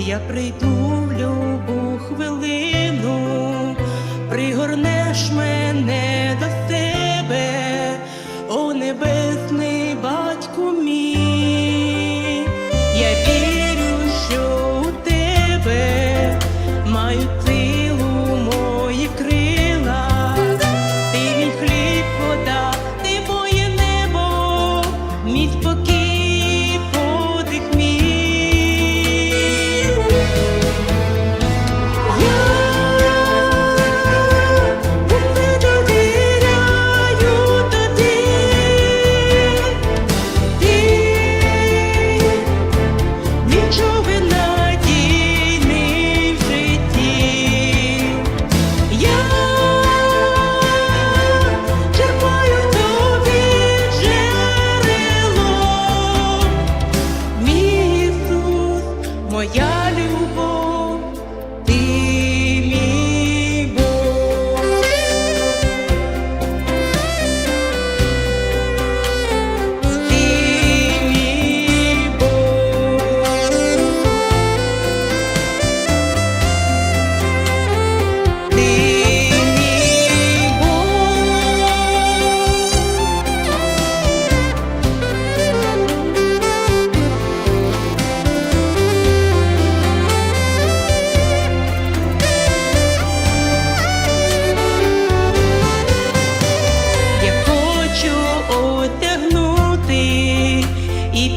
я прийду в любу хвилину, пригорнеш мене.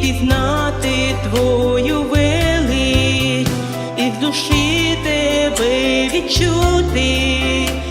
пізнати твою велич і в душі тебе відчути.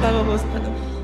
Слава Господу!